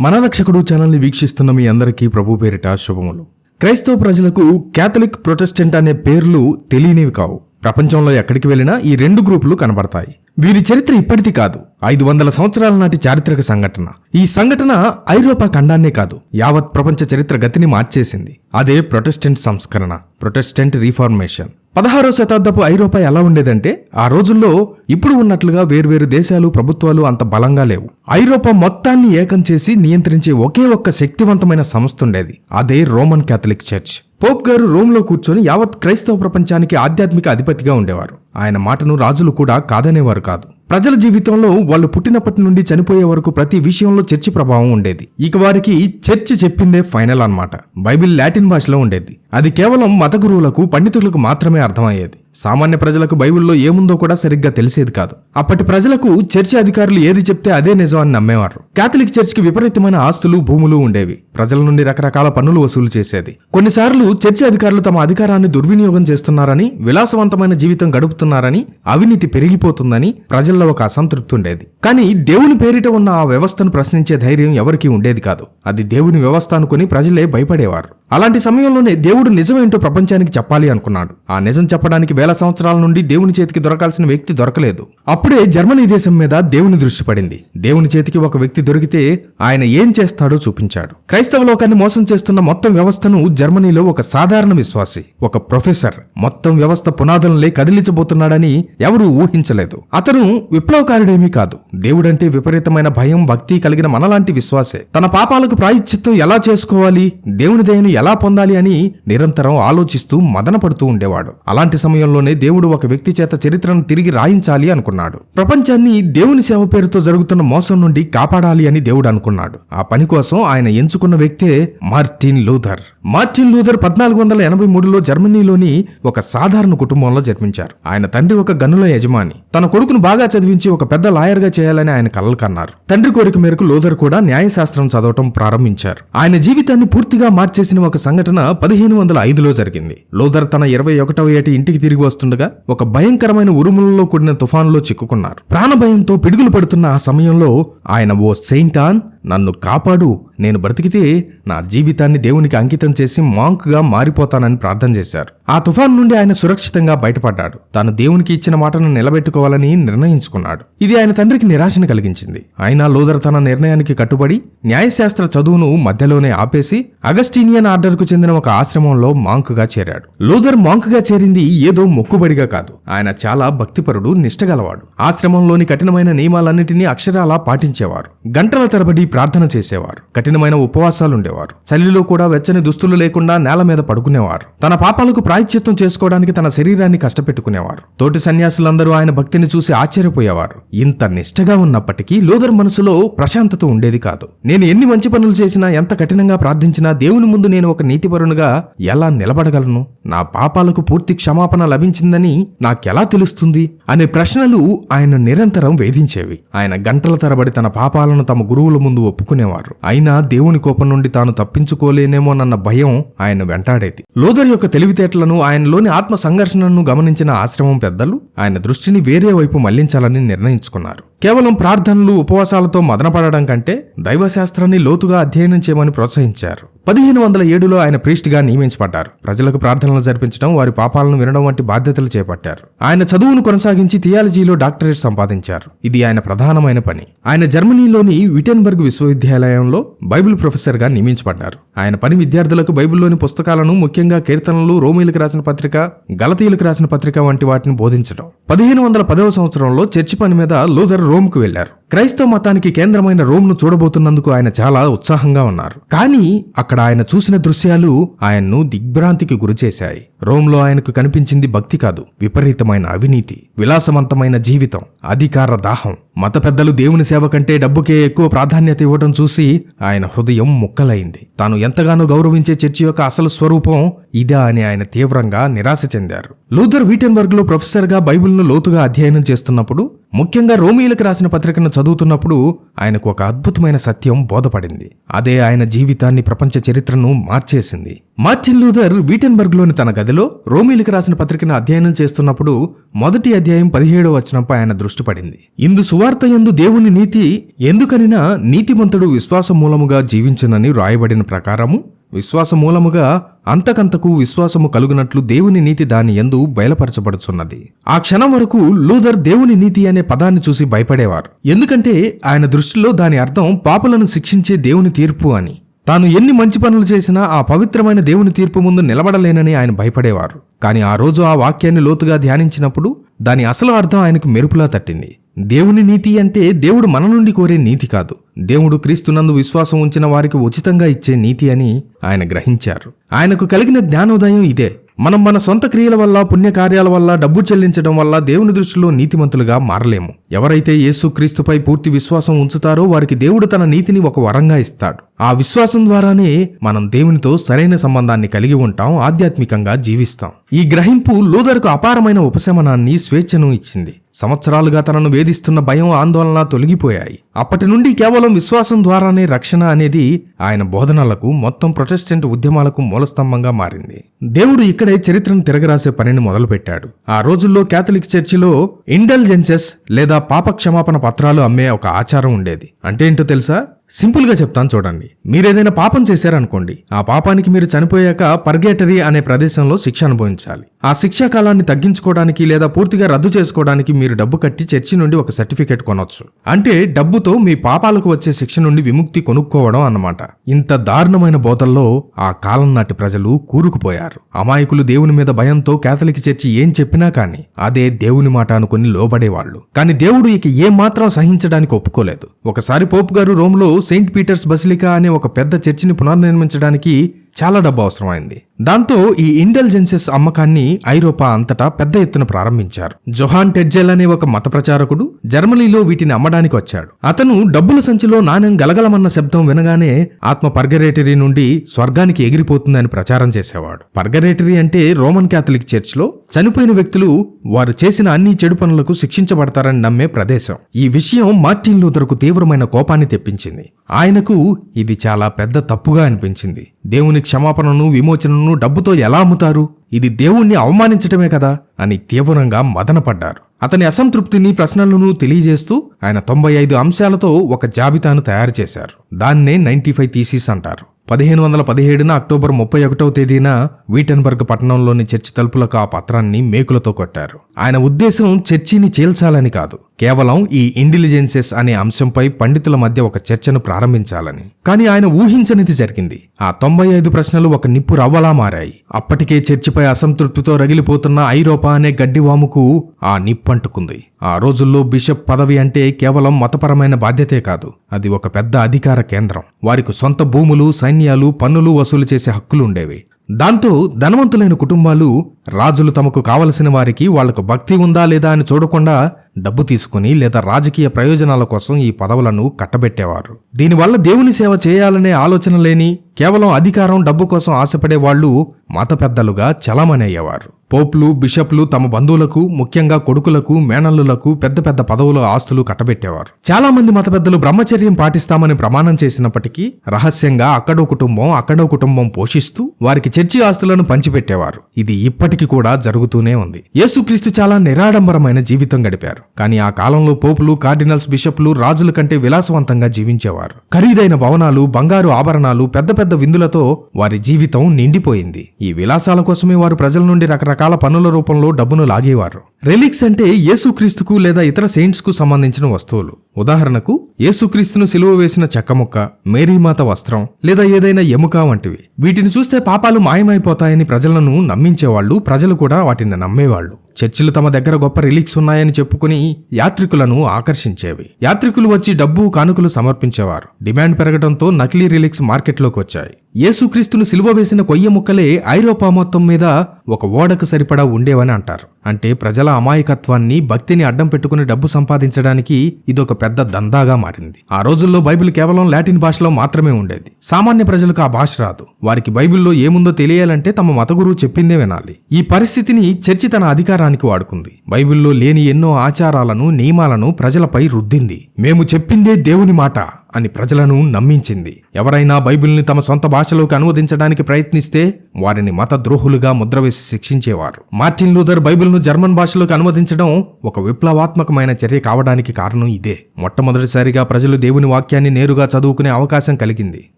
మన రక్షకుడు ఛానల్ని వీక్షిస్తున్న మీ అందరికీ ప్రభు పేరిట శుభములు. క్రైస్తవ ప్రజలకు క్యాథలిక్ ప్రొటెస్టెంట్ అనే పేర్లు తెలియనివి కావు. ప్రపంచంలో ఎక్కడికి వెళ్ళినా ఈ రెండు గ్రూపులు కనబడతాయి. వీరి చరిత్ర ఇప్పటిది కాదు. ఐదు వందల సంవత్సరాల నాటి చారిత్రక సంఘటన. ఈ సంఘటన ఐరోపా ఖండాన్నే కాదు యావత్ ప్రపంచ చరిత్ర గతిని మార్చేసింది. అదే ప్రొటెస్టెంట్ సంస్కరణ ప్రొటెస్టెంట్ రీఫార్మేషన్. పదహారో శతాబ్దపు ఐరోపా ఎలా ఉండేదంటే ఆ రోజుల్లో ఇప్పుడు ఉన్నట్లుగా వేర్వేరు దేశాలు ప్రభుత్వాలు అంత బలంగా లేవు. ఐరోపా మొత్తాన్ని ఏకం చేసి నియంత్రించే ఒకే ఒక్క శక్తివంతమైన సంస్థ ఉండేది అదే రోమన్ క్యాథలిక్ చర్చ్. పోప్ గారు రోమ్లో కూర్చొని యావత్ క్రైస్తవ ప్రపంచానికి ఆధ్యాత్మిక అధిపతిగా ఉండేవారు. ఆయన మాటను రాజులు కూడా కాదనేవారు కాదు. ప్రజల జీవితంలో వాళ్ళు పుట్టినప్పటి నుండి చనిపోయే వరకు ప్రతి విషయంలో చర్చి ప్రభావం ఉండేది. ఇక వారికి చర్చి చెప్పిందే ఫైనల్ అన్నమాట. బైబిల్ లాటిన్ భాషలో ఉండేది. అది కేవలం మత గురువులకు పండితులకు మాత్రమే అర్థమయ్యేది. సామాన్య ప్రజలకు బైబిల్లో ఏముందో కూడా సరిగ్గా తెలిసేది కాదు. అప్పటి ప్రజలకు చర్చి అధికారులు ఏది చెప్తే అదే నిజం అని నమ్మేవారు. కాథలిక్ చర్చికి విపరీతమైన ఆస్తులు భూములు ఉండేవి. ప్రజల నుండి రకరకాల పన్నులు వసూలు చేసేది. కొన్నిసార్లు చర్చి అధికారులు తమ అధికారాన్ని దుర్వినియోగం చేస్తున్నారని విలాసవంతమైన జీవితం గడుపుతున్నారని అవినీతి పెరిగిపోతుందని ప్రజల్లో ఒక అసంతృప్తి ఉండేది. కానీ దేవుని పేరిట ఉన్న ఆ వ్యవస్థను ప్రశ్నించే ధైర్యం ఎవరికీ ఉండేది కాదు. అది దేవుని వ్యవస్థ అనుకుని ప్రజలే భయపడేవారు. అలాంటి సమయంలోనే దేవుడు నిజమేంటో ప్రపంచానికి చెప్పాలి అనుకున్నాడు. ఆ నిజం చెప్పడానికి వేల సంవత్సరాల నుండి దేవుని చేతికి దొరకాల్సిన వ్యక్తి దొరకలేదు. అప్పుడే జర్మనీ దేశం మీద దేవుని దృష్టి పడింది. దేవుని చేతికి ఒక వ్యక్తి దొరికితే ఆయన ఏం చేస్తాడో చూపించాడు. క్రైస్తవ లోకాన్ని మోసం చేస్తున్న మొత్తం వ్యవస్థను జర్మనీలో ఒక సాధారణ విశ్వాసి ఒక ప్రొఫెసర్ మొత్తం వ్యవస్థ పునాదులనే కదిలించబోతున్నాడని ఎవరూ ఊహించలేదు. అతను విప్లవకారుడేమీ కాదు. దేవుడంటే విపరీతమైన భయం భక్తి కలిగిన మనలాంటి విశ్వాసే. తన పాపాలకు ప్రాయశ్చిత్తం ఎలా చేసుకోవాలి? దేవుని దయను ఎలా పొందాలి అని నిరంతరం ఆలోచిస్తూ మదనపడుతూ ఉండేవాడు. అలాంటి సమయంలోనే దేవుడు ఒక వ్యక్తి చేత చరిత్రను తిరిగి రాయించాలి అనుకున్నాడు. ప్రపంచాన్ని దేవుని సేవ పేరుతో జరుగుతున్న మోసం నుండి కాపాడాలి అని దేవుడు అనుకున్నాడు. ఆ పని కోసం ఆయన ఎంచుకున్న వ్యక్తే మార్టిన్ లూథర్. మార్టిన్ లూథర్ పద్నాలుగు వందల ఎనభై మూడులో జర్మనీలోని ఒక సాధారణ కుటుంబంలో జన్మించారు. ఆయన తండ్రి ఒక గనుల యజమాని. తన కొడుకును బాగా చదివించి ఒక పెద్ద లాయర్గా చేయాలని ఆయన కలలు కన్నారు. తండ్రి కోరిక మేరకు లూథర్ కూడా న్యాయశాస్త్రం చదవటం ప్రారంభించారు. ఆయన జీవితాన్ని పూర్తిగా మార్చేసిన ఒక సంఘటన పదిహేను వందల ఐదులో జరిగింది. లోదర్ తన ఇరవై ఒకటవ ఏటి ఇంటికి తిరిగి వస్తుండగా ఒక భయంకరమైన ఉరుములలో కూడిన తుఫానులో చిక్కుకున్నారు. ప్రాణభయంతో పిడుగులు పడుతున్న ఆ సమయంలో ఆయన ఓ సెయింటాన్ నన్ను కాపాడు. నేను బ్రతికితే నా జీవితాన్ని దేవునికి అంకితం చేసి మాంక్గా మారిపోతానని ప్రార్థన చేశారు. ఆ తుఫాన్ నుండి ఆయన సురక్షితంగా బయటపడ్డాడు. తాను దేవునికి ఇచ్చిన మాటను నిలబెట్టుకోవాలని నిర్ణయించుకున్నాడు. ఇది ఆయన తండ్రికి నిరాశను కలిగించింది. అయినా లోదర్ తన నిర్ణయానికి కట్టుబడి న్యాయశాస్త్ర చదువును మధ్యలోనే ఆపేసి అగస్టీనియన్ ఆర్డర్కు చెందిన ఒక ఆశ్రమంలో మాంక్గా చేరాడు. లూథర్ మాంక్గా చేరింది ఏదో మొక్కుబడిగా కాదు. ఆయన చాలా భక్తిపరుడు నిష్టగలవాడు. ఆశ్రమంలోని కఠినమైన నియమాలన్నింటినీ అక్షరాలా పాటించేవారు. గంటల తరబడి ప్రార్థన చేసేవారు. కఠినమైన ఉపవాసాలుండేవారు. చలిలో కూడా వెచ్చని దుస్తులు లేకుండా నేల మీద పడుకునేవారు. తన పాపాలకు ప్రాయశ్చిత్తం చేసుకోవడానికి తన శరీరాన్ని కష్టపెట్టుకునేవారు. తోటి సన్యాసులందరూ ఆయన భక్తిని చూసి ఆశ్చర్యపోయేవారు. ఇంత నిష్టగా ఉన్నప్పటికీ లోదర్ మనసులో ప్రశాంతత ఉండేది కాదు. నేను ఎన్ని మంచి పనులు చేసినా ఎంత కఠినంగా ప్రార్థించినా దేవుని ముందు నేను ఒక నీతిపరునిగా ఎలా నిలబడగలను? నా పాపాలకు పూర్తి క్షమాపణ లభించిందని నాకెలా తెలుస్తుంది? అనే ప్రశ్నలు ఆయన నిరంతరం వేధించేవి. ఆయన గంటల తరబడి తన పాపాలను తమ గురువుల ముందు ఒప్పుకునేవారు. అయినా దేవుని కోపం నుండి తాను తప్పించుకోలేనేమోనన్న భయం ఆయన వెంటాడేది. లోదర్ యొక్క తెలివితేటలను ఆయనలోని ఆత్మ సంఘర్షణను గమనించిన ఆశ్రమం పెద్దలు ఆయన దృష్టిని వేరే వైపు మళ్ళించాలని నిర్ణయించుకున్నారు. కేవలం ప్రార్థనలు ఉపవాసాలతో మదనపడడం కంటే దైవశాస్త్రాన్ని లోతుగా అధ్యయనం చేయమని ప్రోత్సహించారు. పదిహేను వందల ఏడులో ఆయన ప్రీస్ట్గా నియమించబడ్డారు. ప్రజలకు ప్రార్థనలు జరిపించడం వారి పాపాలను వినడం వంటి బాధ్యతలు చేపట్టారు. ఆయన చదువును కొనసాగించి థియాలజీలో డాక్టరేట్ సంపాదించారు. ఇది ఆయన ప్రధానమైన పని. ఆయన జర్మనీలోని విటెన్బర్గ్ విశ్వవిద్యాలయంలో బైబిల్ ప్రొఫెసర్గా నియమించబడ్డారు. ఆయన పని విద్యార్థులకు బైబిల్లోని పుస్తకాలను ముఖ్యంగా కీర్తనలు రోమిలకు రాసిన పత్రిక గలతీయులకు రాసిన పత్రిక వంటి వాటిని బోధించడం. పదిహేను వందల పదవ సంవత్సరంలో చర్చి పని మీద లూథర్ రోమ్కు వెళ్ళారు క్రైస్తవ మతానికి కేంద్రమైన రోమ్ను చూడబోతున్నందుకు ఆయన చాలా ఉత్సాహంగా ఉన్నారు. కానీ అక్కడ ఆయన చూసిన దృశ్యాలు ఆయన్ను దిగ్భ్రాంతికి గురిచేశాయి. రోమ్లో ఆయనకు కనిపించింది భక్తి కాదు విపరీతమైన అవినీతి విలాసవంతమైన జీవితం అధికార దాహం. మత పెద్దలు దేవుని సేవ కంటే డబ్బుకే ఎక్కువ ప్రాధాన్యత ఇవ్వడం చూసి ఆయన హృదయం ముక్కలైంది. తాను ఎంతగానో గౌరవించే చర్చి యొక్క అసలు స్వరూపం ఇదా అని ఆయన తీవ్రంగా నిరాశ చెందారు. లూథర్ వీటెన్బర్గ్లో ప్రొఫెసర్గా ప్రొఫెసర్గా బైబిల్ను లోతుగా అధ్యయనం చేస్తున్నప్పుడు ముఖ్యంగా రోమీలకు రాసిన పత్రికను చదువుతున్నప్పుడు ఆయనకు ఒక అద్భుతమైన సత్యం బోధపడింది. అదే ఆయన జీవితాన్ని ప్రపంచ చరిత్రను మార్చేసింది. మార్టిన్ లూథర్ వీటెన్బర్గ్లోని తన గదిలో రోమిలికి రాసిన పత్రికను అధ్యయనం చేస్తున్నప్పుడు మొదటి అధ్యాయం పదిహేడో వచనంపై ఆయన దృష్టి పడింది. ఇందు సువార్త ఎందు యందు దేవుని నీతి ఎందుకనినా నీతిమంతుడు విశ్వాసమూలముగా జీవించునని రాయబడిన ప్రకారము విశ్వాస మూలముగా అంతకంతకు విశ్వాసము కలుగునట్లు దేవుని నీతి దాని యందు బయలుపరచబడుచున్నది. ఆ క్షణం వరకు లూథర్ దేవుని నీతి అనే పదాన్ని చూసి భయపడేవారు. ఎందుకంటే ఆయన దృష్టిలో దాని అర్థం పాపులను శిక్షించే దేవుని తీర్పు అని. తాను ఎన్ని మంచి పనులు చేసినా ఆ పవిత్రమైన దేవుని తీర్పు ముందు నిలబడలేనని ఆయన భయపడేవారు. కానీ ఆ రోజు ఆ వాక్యాన్ని లోతుగా ధ్యానించినప్పుడు దాని అసలు అర్థం ఆయనకు మెరుపులా తట్టింది. దేవుని నీతి అంటే దేవుడు మన నుండి కోరే నీతి కాదు. దేవుడు క్రీస్తునందు విశ్వాసం ఉంచిన వారికి ఉచితంగా ఇచ్చే నీతి అని ఆయన గ్రహించారు. ఆయనకు కలిగిన జ్ఞానోదయం ఇదే. మనం మన సొంత క్రియల వల్ల పుణ్యకార్యాల వల్ల డబ్బు చెల్లించడం వల్ల దేవుని దృష్టిలో నీతిమంతులుగా మారలేము. ఎవరైతే యేసుక్రీస్తుపై పూర్తి విశ్వాసం ఉంచుతారో వారికి దేవుడు తన నీతిని ఒక వరంగా ఇస్తాడు. ఆ విశ్వాసం ద్వారానే మనం దేవునితో సరైన సంబంధాన్ని కలిగి ఉంటాం ఆధ్యాత్మికంగా జీవిస్తాం. ఈ గ్రహింపు లూదర్కు అపారమైన ఉపశమనాన్ని స్వేచ్ఛను ఇచ్చింది. సంవత్సరాలుగా తనను వేధిస్తున్న భయం ఆందోళన తొలగిపోయాయి. అప్పటి నుండి కేవలం విశ్వాసం ద్వారానే రక్షణ అనేది ఆయన బోధనలకు మొత్తం ప్రొటెస్టెంట్ ఉద్యమాలకు మూలస్తంభంగా మారింది. దేవుడు ఇక్కడే చరిత్రను తిరగరాసే పనిని మొదలుపెట్టాడు. ఆ రోజుల్లో క్యాథలిక్ చర్చిలో ఇంటెలిజెన్సెస్ లేదా పాప క్షమాపణ పత్రాలు అమ్మే ఒక ఆచారం ఉండేది. అంటే ఏంటో తెలుసా? సింపుల్గా చెప్తాను చూడండి. మీరేదైనా పాపం చేశారనుకోండి ఆ పాపానికి మీరు చనిపోయాక పర్గేటరీ అనే ప్రదేశంలో శిక్ష అనుభవించాలి. ఆ శిక్షా కాలాన్ని తగ్గించుకోవడానికి లేదా పూర్తిగా రద్దు చేసుకోవడానికి మీరు డబ్బు కట్టి చర్చి నుండి ఒక సర్టిఫికేట్ కొనొచ్చు. అంటే డబ్బుతో మీ పాపాలకు వచ్చే శిక్ష నుండి విముక్తి కొనుక్కోవడం అన్నమాట. ఇంత దారుణమైన బోధల్లో ఆ కాలం నాటి ప్రజలు కూరుకుపోయారు. అమాయకులు దేవుని మీద భయంతో కేథలిక్ చర్చి ఏం చెప్పినా కానీ అదే దేవుని మాట అనుకుని లోబడేవాళ్ళు. కానీ దేవుడు ఇక ఏమాత్రం సహించడానికి ఒప్పుకోలేదు. ఒకసారి పోపు గారు రోమ్లో సెయింట్ పీటర్స్ బసిలికా అనే ఒక పెద్ద చర్చిని పునర్నిర్మించడానికి చాలా డబ్బు అవసరమైంది. దాంతో ఈ ఇంటెలిజెన్సెస్ అమ్మకాన్ని ఐరోపా అంతటా పెద్ద ఎత్తున ప్రారంభించారు. జొహాన్ టెడ్జెల్ అనే ఒక మత ప్రచారకుడు జర్మనీలో వీటిని అమ్మడానికి వచ్చాడు. అతను డబ్బుల సంచిలో నాణ్యం గలగలమన్న శబ్దం వినగానే ఆత్మ పర్గరేటరీ నుండి స్వర్గానికి ఎగిరిపోతుందని ప్రచారం చేసేవాడు. పర్గరేటరీ అంటే రోమన్ క్యాథలిక్ చర్చ్లో చనిపోయిన వ్యక్తులు వారు చేసిన అన్ని చెడు పనులకు శిక్షించబడతారని నమ్మే ప్రదేశం. ఈ విషయం మార్టిన్ లూథర్కు తీవ్రమైన కోపాన్ని తెప్పించింది. ఆయనకు ఇది చాలా పెద్ద తప్పుగా అనిపించింది. దేవుని క్షమాపణను విమోచనను డబ్బుతో ఎలా అమ్ముతారు? ఇది దేవుణ్ణి అవమానించటమే కదా అని తీవ్రంగా మదనపడ్డారు. అతని అసంతృప్తిని ప్రశ్నలను తెలియజేస్తూ ఆయన తొంభై ఐదు అంశాలతో ఒక జాబితాను తయారు చేశారు. దాన్నే నైన్టీ ఫైవ్ థీసీస్ అంటారు. పదిహేను వందల పదిహేడున అక్టోబర్ ముప్పై ఒకటవ తేదీన వీటన్బర్గ్ పట్టణంలోని చర్చి తలుపులకు ఆ పత్రాన్ని మేకులతో కొట్టారు. ఆయన ఉద్దేశం చర్చిని చీల్చాలని కాదు. కేవలం ఈ ఇంటెలిజెన్సెస్ అనే అంశంపై పండితుల మధ్య ఒక చర్చను ప్రారంభించాలని. కానీ ఆయన ఊహించనిది జరిగింది. ఆ తొంభై ఐదు ప్రశ్నలు ఒక నిప్పు రవ్వలా మారాయి. అప్పటికే చర్చిపై అసంతృప్తితో రగిలిపోతున్న ఐరోపా అనే గడ్డివాముకు ఆ నిప్పంటుకుంది. ఆ రోజుల్లో బిషప్ పదవి అంటే కేవలం మతపరమైన బాధ్యతే కాదు. అది ఒక పెద్ద అధికార కేంద్రం. వారికి సొంత భూములు సైన్యాలు పన్నులు వసూలు చేసే హక్కులు ఉండేవి దాంతో ధనవంతులైన కుటుంబాలు రాజులు తమకు కావలసిన వారికి వాళ్ళకు భక్తి ఉందా లేదా అని చూడకుండా డబ్బు తీసుకుని లేదా రాజకీయ ప్రయోజనాల కోసం ఈ పదవులను కట్టబెట్టేవారు. దీనివల్ల దేవుని సేవ చేయాలనే ఆలోచన లేని కేవలం అధికారం డబ్బు కోసం ఆశపడే వాళ్ళు మత పెద్దలుగా చలమనయ్యేవారు పోప్లు బిషప్లు తమ బంధువులకు ముఖ్యంగా కొడుకులకు మేనల్లులకు పెద్ద పెద్ద పదవులు ఆస్తులు కట్టబెట్టేవారు. చాలా మంది మత పెద్దలు బ్రహ్మచర్యం పాటిస్తామని ప్రమాణం చేసినప్పటికీ రహస్యంగా అక్కడో కుటుంబం అక్కడో కుటుంబం పోషిస్తూ వారికి చర్చి ఆస్తులను పంచిపెట్టేవారు. ఇది ఇప్పటికీ కూడా జరుగుతూనే ఉంది. యేసుక్రీస్తు చాలా నిరాడంబరమైన జీవితం గడిపారు. కానీ ఆ కాలంలో పోపులు కార్డినల్స్ బిషప్లు రాజుల కంటే విలాసవంతంగా జీవించేవారు. ఖరీదైన భవనాలు బంగారు ఆభరణాలు పెద్ద పెద్ద విందులతో వారి జీవితం నిండిపోయింది. ఈ విలాసాల కోసమే వారు ప్రజల నుండి రకరకాల పనుల రూపంలో డబ్బును లాగేవారు. రెలిక్స్ అంటే యేసుక్రీస్తుకు లేదా ఇతర సెయింట్స్కు సంబంధించిన వస్తువులు. ఉదాహరణకు యేసుక్రీస్తును సిలువ వేసిన చెక్కముక్క మేరీమాత వస్త్రం లేదా ఏదైనా ఎముక వంటివి. వీటిని చూస్తే పాపాలు మాయమైపోతాయని ప్రజలను నమ్మించేవాళ్ళు ప్రజలు కూడా వాటిని నమ్మేవాళ్ళు. చర్చిలు తమ దగ్గర గొప్ప రిలీక్స్ ఉన్నాయని చెప్పుకుని యాత్రికులను ఆకర్షించేవి. యాత్రికులు వచ్చి డబ్బు కానుకలు సమర్పించేవారు. డిమాండ్ పెరగడంతో నకిలీ రిలీక్స్ మార్కెట్లోకి వచ్చాయి. యేసుక్రీస్తును సిలువ వేసిన కొయ్య ముక్కలే ఐరోపా మొత్తం మీద ఒక ఓడకు సరిపడా ఉండేవని అంటారు. అంటే ప్రజల అమాయకత్వాన్ని భక్తిని అడ్డం పెట్టుకుని డబ్బు సంపాదించడానికి ఇదొక పెద్ద దందాగా మారింది. ఆ రోజుల్లో బైబిల్ కేవలం లాటిన్ భాషలో మాత్రమే ఉండేది. సామాన్య ప్రజలకు ఆ భాష రాదు. వారికి బైబిల్లో ఏముందో తెలియాలంటే తమ మత గురువు చెప్పిందే వినాలి. ఈ పరిస్థితిని చర్చి తన అధికారానికి వాడుకుంది. బైబిల్లో లేని ఎన్నో ఆచారాలను నియమాలను ప్రజలపై రుద్దింది. మేము చెప్పిందే దేవుని మాట. అని ప్రజలను నమ్మించింది. ఎవరైనా బైబిల్ని తమ సొంత భాషలోకి అనువదించడానికి ప్రయత్నిస్తే వారిని మత ద్రోహులుగా ముద్రవేసి శిక్షించేవారు. మార్టిన్ లూథర్ బైబిల్ను జర్మన్ భాషలోకి అనువదించడం ఒక విప్లవాత్మకమైన చర్య కావడానికి కారణం ఇదే. మొట్టమొదటిసారిగా ప్రజలు దేవుని వాక్యాన్ని నేరుగా చదువుకునే అవకాశం కలిగింది.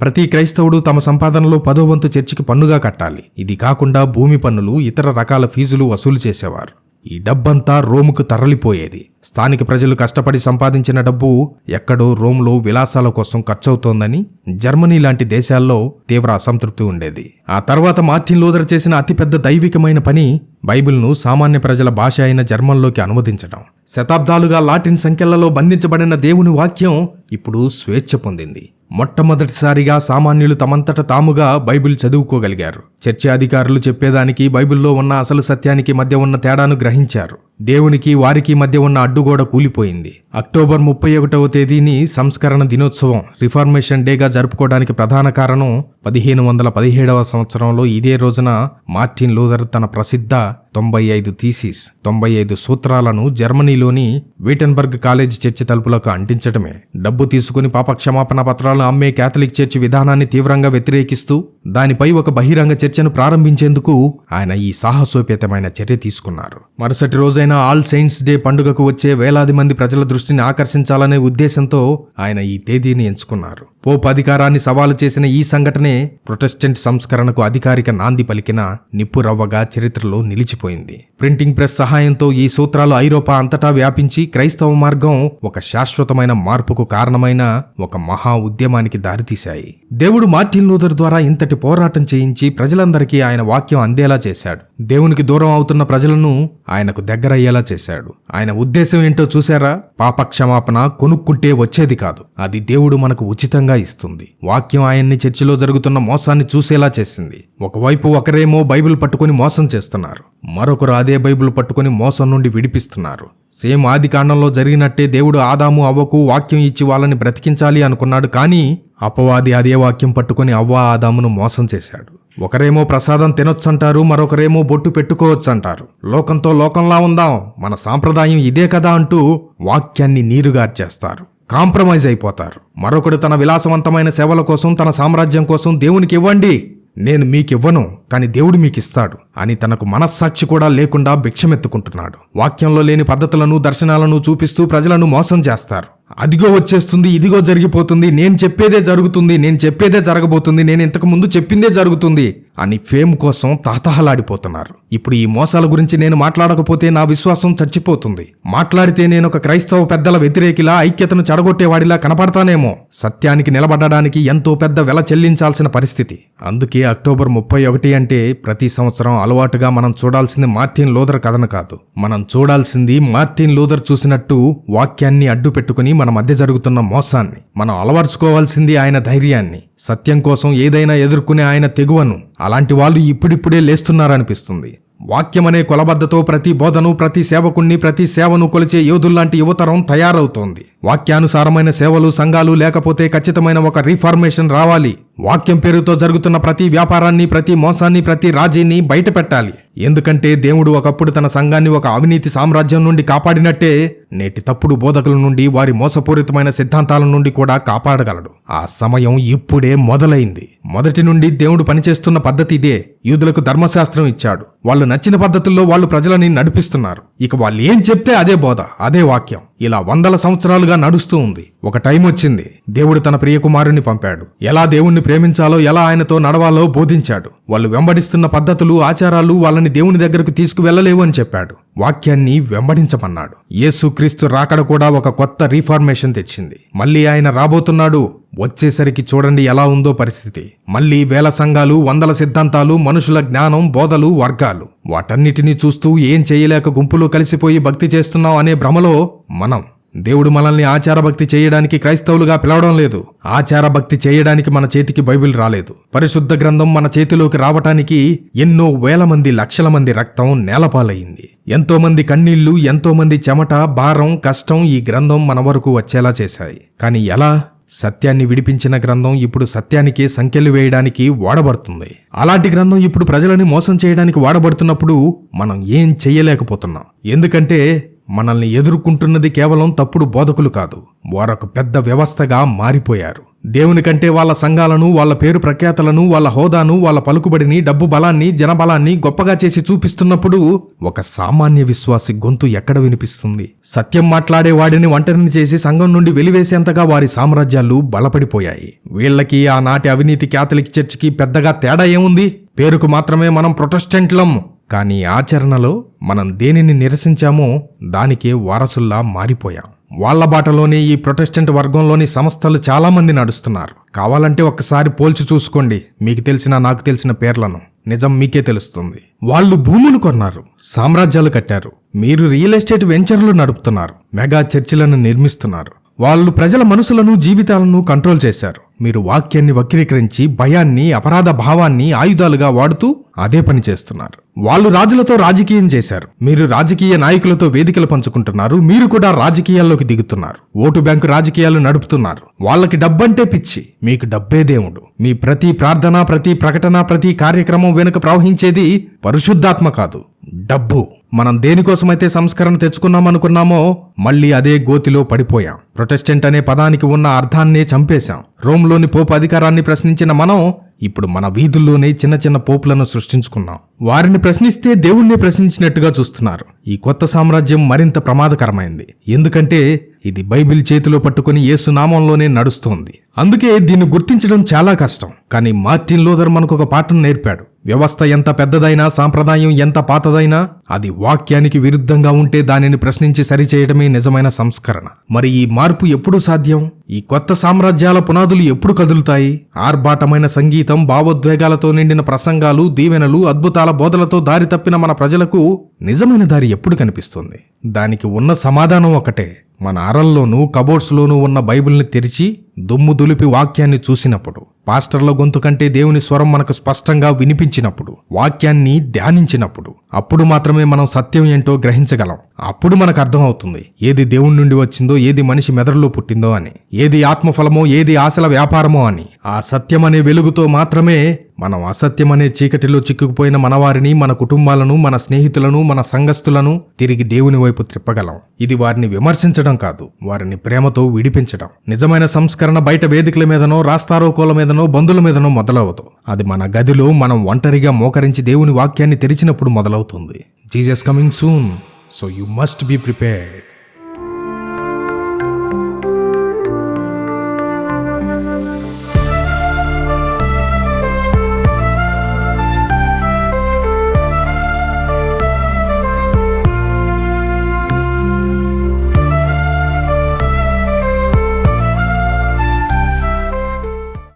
ప్రతి క్రైస్తవుడు తమ సంపాదనలో పదో వంతు చర్చికి పన్నుగా కట్టాలి. ఇది కాకుండా భూమి పన్నులు ఇతర రకాల ఫీజులు వసూలు చేసేవారు. ఈ డబ్బంతా రోముకు తరలిపోయేది. స్థానిక ప్రజలు కష్టపడి సంపాదించిన డబ్బు ఎక్కడో రోమ్లో విలాసాల కోసం ఖర్చవుతోందని జర్మనీ లాంటి దేశాల్లో తీవ్ర అసంతృప్తి ఉండేది. ఆ తర్వాత మార్టిన్ లూథర్ చేసిన అతిపెద్ద దైవికమైన పని బైబిల్ను సామాన్య ప్రజల భాష అయిన జర్మన్లోకి అనువదించడం శతాబ్దాలుగా లాటిన్ సంఖ్యలలో బంధించబడిన దేవుని వాక్యం ఇప్పుడు స్వేచ్ఛ పొందింది. మొట్టమొదటిసారిగా సామాన్యులు తమంతట తాముగా బైబిల్ చదువుకోగలిగారు. చర్చి అధికారులు చెప్పేదానికి బైబిల్లో ఉన్న అసలు సత్యానికి మధ్య ఉన్న తేడాను గ్రహించారు. దేవునికి వారికి మధ్య ఉన్న అడ్డుగోడ కూలిపోయింది. అక్టోబర్ ముప్పై ఒకటవ తేదీని సంస్కరణ దినోత్సవం రిఫార్మేషన్ డేగా జరుపుకోవడానికి ప్రధాన కారణం పదిహేను వందల పదిహేడవ సంవత్సరంలో ఇదే రోజున మార్టిన్ లూథర్ తన ప్రసిద్ధ తొంభై ఐదు థీసిస్ తొంభై ఐదు సూత్రాలను జర్మనీలోని వీటన్బర్గ్ కాలేజీ చర్చి తలుపులకు అంటించటమే. డబ్బు తీసుకుని పాప క్షమాపణ పత్రాలను అమ్మే కేథలిక్ చర్చి విధానాన్ని తీవ్రంగా వ్యతిరేకిస్తూ దానిపై ఒక బహిరంగ చర్చను ప్రారంభించేందుకు ఆయన ఈ సాహసోపేతమైన చర్య తీసుకున్నారు. మరుసటి రోజైన ఆల్ సెయింట్స్ డే పండుగకు వచ్చే వేలాది మంది ప్రజల దృష్టిని ఆకర్షించాలనే ఉద్దేశంతో ఆయన ఈ తేదీని ఎంచుకున్నారు. పోప్ అధికారాన్ని సవాలు చేసిన ఈ సంఘటనే ప్రొటెస్టెంట్ సంస్కరణకు అధికారిక నాంది పలికిన నిప్పురవ్వగా చరిత్రలో నిలిచిపోయింది ప్రింటింగ్ ప్రెస్ సహాయంతో ఈ సూత్రాలు ఐరోపా అంతటా వ్యాపించి క్రైస్తవ మార్గం ఒక శాశ్వతమైన మార్పుకు కారణమైన ఒక మహా ఉద్యమానికి దారితీశాయి. దేవుడు మార్టిన్ లూథర్ ద్వారా ఇంతటి పోరాటం చేయించి ప్రజలందరికీ ఆయన వాక్యం అందేలా చేశాడు. దేవునికి దూరం అవుతున్న ప్రజలను ఆయనకు దగ్గరయ్యేలా చేశాడు. ఆయన ఉద్దేశం ఏంటో చూశారా? పాప క్షమాపణ కొనుక్కుంటే వచ్చేది కాదు. అది దేవుడు మనకు ఉచితంగా ఇస్తుంది. వాక్యం ఆయన్ని చర్చిలో జరుగుతున్న మోసాన్ని చూసేలా చేసింది. ఒకవైపు ఒకరేమో బైబిల్ పట్టుకొని మోసం చేస్తున్నారు. మరొకరు అదే బైబిల్ పట్టుకొని మోసం నుండి విడిపిస్తున్నారు. సేమ్ ఆది కాండంలో జరిగినట్టే దేవుడు ఆదాము అవ్వకు వాక్యం ఇచ్చి వాళ్ళని బ్రతికించాలి అనుకున్నాడు కానీ అపవాది అదే వాక్యం పట్టుకొని అవ్వ ఆదామును మోసం చేశాడు. ఒకరేమో ప్రసాదం తినొచ్చంటారు మరొకరేమో బొట్టు పెట్టుకోవచ్చంటారు. లోకంతో లోకంలా ఉందాం మన సాంప్రదాయం ఇదే కదా అంటూ వాక్యాన్ని నీరుగార్చేస్తారు. కాంప్రమైజ్ అయిపోతారు. మరొకడు తన విలాసవంతమైన సేవల కోసం తన సామ్రాజ్యం కోసం దేవునికి ఇవ్వండి. నేను మీకివ్వను కానీ దేవుడు మీకిస్తాడు. అని తనకు మనస్సాక్షి కూడా లేకుండా భిక్షమెత్తుకుంటున్నాడు. వాక్యంలో లేని పద్ధతులను దర్శనాలను చూపిస్తూ ప్రజలను మోసం చేస్తారు. అదిగో వచ్చేస్తుంది ఇదిగో జరిగిపోతుంది నేను చెప్పేదే జరుగుతుంది నేను చెప్పేదే జరగబోతుంది నేను ఇంతకు ముందు చెప్పిందే జరుగుతుంది. అని ఫేమ్ కోసం తాతహలాడిపోతున్నారు ఇప్పుడు ఈ మోసాల గురించి నేను మాట్లాడకపోతే నా విశ్వాసం చచ్చిపోతుంది. మాట్లాడితే నేను ఒక క్రైస్తవ పెద్దల వ్యతిరేకిలా ఐక్యతను చెడగొట్టేవాడిలా కనపడతానేమో. సత్యానికి నిలబడడానికి ఎంతో పెద్ద వెల చెల్లించాల్సిన పరిస్థితి. అందుకే అక్టోబర్ ముప్పై ఒకటి అంటే ప్రతి సంవత్సరం అలవాటుగా మనం చూడాల్సింది మార్టిన్ లూథర్ కథను కాదు. మనం చూడాల్సింది మార్టిన్ లూథర్ చూసినట్టు వాక్యాన్ని అడ్డు పెట్టుకుని మన మధ్య జరుగుతున్న మోసాన్ని. మనం అలవర్చుకోవాల్సింది ఆయన ధైర్యాన్ని. సత్యం కోసం ఏదైనా ఎదుర్కొనే ఆయన తెగువను. అలాంటి వాళ్ళు ఇప్పుడిప్పుడే లేస్తున్నారనిపిస్తుంది. వాక్యమనే కొలబద్దతో ప్రతి బోధను ప్రతి సేవకుణ్ణి ప్రతి సేవను కొలిచే యోధుల్లాంటి యువతరం తయారవుతోంది. వాక్యానుసారమైన సేవలు సంఘాలు లేకపోతే ఖచ్చితమైన ఒక రీఫార్మేషన్ రావాలి. వాక్యం పేరుతో జరుగుతున్న ప్రతి వ్యాపారాన్ని ప్రతి మోసాన్ని ప్రతి రాజీని బయట పెట్టాలి ఎందుకంటే దేవుడు ఒకప్పుడు తన సంఘాన్ని ఒక అవినీతి సామ్రాజ్యం నుండి కాపాడినట్టే నేటి తప్పుడు బోధకుల నుండి వారి మోసపూరితమైన సిద్ధాంతాల నుండి కూడా కాపాడగలడు. ఆ సమయం ఇప్పుడే మొదలైంది. మొదటి నుండి దేవుడు పనిచేస్తున్న పద్ధతి ఇదే. యూదులకు ధర్మశాస్త్రం ఇచ్చాడు. వాళ్ళు నచ్చిన పద్ధతుల్లో వాళ్ళు ప్రజలని నడిపిస్తున్నారు. ఇక వాళ్ళు ఏం చెప్తే అదే బోధ అదే వాక్యం. ఇలా వందల సంవత్సరాలుగా నడుస్తూ ఉంది. ఒక టైం వచ్చింది. దేవుడు తన ప్రియకుమారుని పంపాడు. ఎలా దేవుణ్ణి ప్రేమించాలో ఎలా ఆయనతో నడవాలో బోధించాడు. వాళ్ళు వెంబడిస్తున్న పద్ధతులు ఆచారాలు వాళ్ళని దేవుని దగ్గరకు తీసుకువెళ్ళలేవు అని చెప్పాడు. వాక్యాన్ని వెంబడించమన్నాడు. యేసుక్రీస్తు రాకడ కూడా ఒక కొత్త రీఫార్మేషన్ తెచ్చింది. మళ్ళీ ఆయన రాబోతున్నాడు. వచ్చేసరికి చూడండి ఎలా ఉందో పరిస్థితి. మళ్ళీ వేల సంఘాలు వందల సిద్ధాంతాలు మనుషుల జ్ఞానం బోధలు వర్గాలు. వాటన్నిటినీ చూస్తూ ఏం చేయలేక గుంపులో కలిసిపోయి భక్తి చేస్తున్నాం అనే భ్రమలో మనం దేవుడు మనల్ని ఆచారభక్తి చేయడానికి క్రైస్తవులుగా పిలవడం లేదు. ఆచారభక్తి చేయడానికి మన చేతికి బైబిల్ రాలేదు. పరిశుద్ధ గ్రంథం మన చేతిలోకి రావటానికి ఎన్నో వేల మంది లక్షల మంది రక్తం నేలపాలయ్యింది ఎంతోమంది కన్నీళ్ళు ఎంతోమంది చెమట భారం కష్టం ఈ గ్రంథం మన వరకు వచ్చేలా చేశాయి. కానీ ఎలా? సత్యాన్ని విడిపించిన గ్రంథం ఇప్పుడు సత్యానికి సంఖ్యలు వేయడానికి వాడబడుతుంది. అలాంటి గ్రంథం ఇప్పుడు ప్రజలని మోసం చేయడానికి వాడబడుతున్నప్పుడు మనం ఏం చెయ్యలేకపోతున్నాం ఎందుకంటే మనల్ని ఎదుర్కొంటున్నది కేవలం తప్పుడు బోధకులు కాదు వారొక పెద్ద వ్యవస్థగా మారిపోయారు. దేవుని కంటే వాళ్ళ సంఘాలను వాళ్ళ పేరు ప్రఖ్యాతలను వాళ్ళ హోదాను వాళ్ళ పలుకుబడిని డబ్బు బలాన్ని జనబలాన్ని గొప్పగా చేసి చూపిస్తున్నప్పుడు ఒక సామాన్య విశ్వాసి గొంతు ఎక్కడ వినిపిస్తుంది? సత్యం మాట్లాడే వాడిని ఒంటరిని చేసి సంఘం నుండి వెలివేసేంతగా వారి సామ్రాజ్యాలు బలపడిపోయాయి. వీళ్ళకి ఆనాటి అవినీతి క్యాథలిక్ చర్చికి పెద్దగా తేడా ఏముంది? పేరుకు మాత్రమే మనం ప్రొటెస్టెంట్లం. కానీ ఆచరణలో మనం దేనిని నిరసించామో దానికే వారసుల్లా మారిపోయాం. వాళ్ళ బాటలోనే ఈ ప్రొటెస్టెంట్ వర్గంలోని సంస్థలు చాలామంది నడుస్తున్నారు. కావాలంటే ఒక్కసారి పోల్చి చూసుకోండి. మీకు తెలిసిన నాకు తెలిసిన పేర్లను. నిజం మీకే తెలుస్తుంది. వాళ్ళు భూములు కొన్నారు సామ్రాజ్యాలు కట్టారు. మీరు రియల్ ఎస్టేట్ వెంచర్లు నడుపుతున్నారు మెగా చర్చిలను నిర్మిస్తున్నారు. వాళ్ళు ప్రజల మనసులను జీవితాలను కంట్రోల్ చేశారు. మీరు వాక్యాన్ని వక్రీకరించి భయాన్ని అపరాధ భావాన్ని ఆయుధాలుగా వాడుతూ అదే పని చేస్తున్నారు. వాళ్ళు రాజులతో రాజకీయం చేశారు. మీరు రాజకీయ నాయకులతో వేదికలు పంచుకుంటున్నారు. మీరు కూడా రాజకీయాల్లోకి దిగుతున్నారు. ఓటు బ్యాంకు రాజకీయాలు నడుపుతున్నారు. వాళ్ళకి డబ్బంటే పిచ్చి. మీకు డబ్బే దేవుడు. మీ ప్రతి ప్రార్థన ప్రతి ప్రకటన ప్రతి కార్యక్రమం వెనుక ప్రవహించేది పరిశుద్ధాత్మ కాదు. డబ్బు. మనం దేనికోసమైతే సంస్కరణ తెచ్చుకున్నాం అనుకున్నామో మళ్ళీ అదే గోతిలో పడిపోయాం. ప్రొటెస్టెంట్ అనే పదానికి ఉన్న అర్థాన్నే చంపేశాం. రోమ్లోని పోపు అధికారాన్ని ప్రశ్నించిన మనం ఇప్పుడు మన వీధుల్లోనే చిన్న చిన్న పోపులను సృష్టించుకున్నాం. వారిని ప్రశ్నిస్తే దేవుణ్ణి ప్రశ్నించినట్టుగా చూస్తున్నారు. ఈ కొత్త సామ్రాజ్యం మరింత ప్రమాదకరమైంది. ఎందుకంటే ఇది బైబిల్ చేతిలో పట్టుకుని ఏసునామంలోనే నడుస్తోంది. అందుకే దీన్ని గుర్తించడం చాలా కష్టం. కానీ మార్టిన్ లూథర్ మనకు ఒక పాఠం నేర్పాడు. వ్యవస్థ ఎంత పెద్దదైనా సాంప్రదాయం ఎంత పాతదైనా అది వాక్యానికి విరుద్ధంగా ఉంటే దానిని ప్రశ్నించి సరిచేయడమే నిజమైన సంస్కరణ. మరి ఈ మార్పు ఎప్పుడు సాధ్యం? ఈ కొత్త సామ్రాజ్యాల పునాదులు ఎప్పుడు కదులుతాయి? ఆర్భాటమైన సంగీతం భావోద్వేగాలతో నిండిన ప్రసంగాలు దీవెనలు అద్భుతాల బోధలతో దారి తప్పిన మన ప్రజలకు నిజమైన దారి ఎప్పుడు కనిపిస్తుంది? దానికి ఉన్న సమాధానం ఒకటే. మన అరల్లోనూ కబోర్డ్స్లోనూ ఉన్న బైబిల్ని తెరిచి దుమ్ము దులిపి వాక్యాన్ని చూసినప్పుడు పాస్టర్ల గొంతు కంటే దేవుని స్వరం మనకు స్పష్టంగా వినిపించినప్పుడు వాక్యాన్ని ధ్యానించినప్పుడు అప్పుడు మాత్రమే మనం సత్యం ఏంటో గ్రహించగలం. అప్పుడు మనకు అర్థమవుతుంది ఏది దేవుని నుండి వచ్చిందో ఏది మనిషి మెదడులో పుట్టిందో అని ఏది ఆత్మఫలమో ఏది ఆశల వ్యాపారమో అని. ఆ సత్యం అనే వెలుగుతో మాత్రమే మనం అసత్యం అనే చీకటిలో చిక్కుకుపోయిన మనవారిని మన కుటుంబాలను మన స్నేహితులను మన సంఘస్థులను తిరిగి దేవుని వైపు త్రిప్పగలం. ఇది వారిని విమర్శించడం కాదు వారిని ప్రేమతో విడిపించడం. నిజమైన సంస్కరణ బయట వేదికల మీదనో రాస్తారోకోల మీదనో బంధుల మీదనో మొదలవదు. అది మన గదిలో మనం ఒంటరిగా మోకరించి దేవుని వాక్యాన్ని తెరిచినప్పుడు మొదలవుతుంది. Jesus coming soon. So you must be prepared.